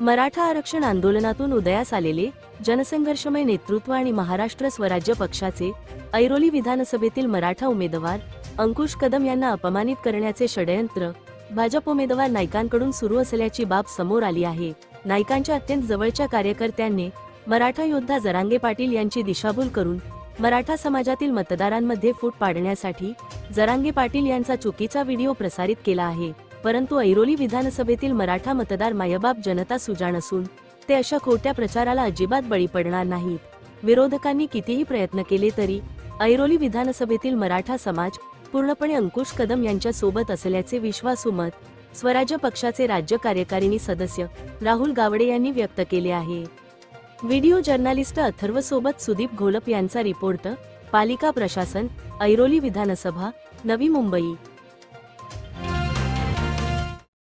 मराठा आरक्षण आंदोलनातून उदयास आलेले जनसंघर्षमय नेतृत्व आणि महाराष्ट्र स्वराज्य पक्षाचे ऐरोली विधानसभेतील मराठा उमेदवार अंकुश कदम यांना अपमानित करण्याचे षडयंत्र भाजप उमेदवार नाईकांकडून सुरू असल्याची बाब समोर आली आहे. नाईकांच्या अत्यंत जवळच्या कार्यकर्त्यांनी मराठा योद्धा जरांगे पाटील यांची दिशाभूल करून मराठा समाजातील मतदारांमध्ये फूट पाडण्यासाठी जरांगे पाटील यांचा चुकीचा व्हिडिओ प्रसारित केला आहे. परंतु ऐरोली विधानसभेतील मराठा मतदार मायबाप जनता सुजाण असून ते अशा खोट्या प्रचाराला अजिबात बळी पडणार नाहीत. विरोधकांनी कितीही प्रयत्न केले तरी ऐरोली विधानसभेतील मराठा समाज पूर्णपणे अंकुश कदम यांच्या सोबत असल्याचे विश्वासू मत स्वराज्य पक्षाचे राज्य कार्यकारिणी सदस्य राहुल गावडे यांनी व्यक्त केले आहे. व्हिडिओ जर्नालिस्ट अथर्व सोबत सुदीप घोलप यांचा रिपोर्ट पालिका प्रशासन ऐरोली विधानसभा नवी मुंबई.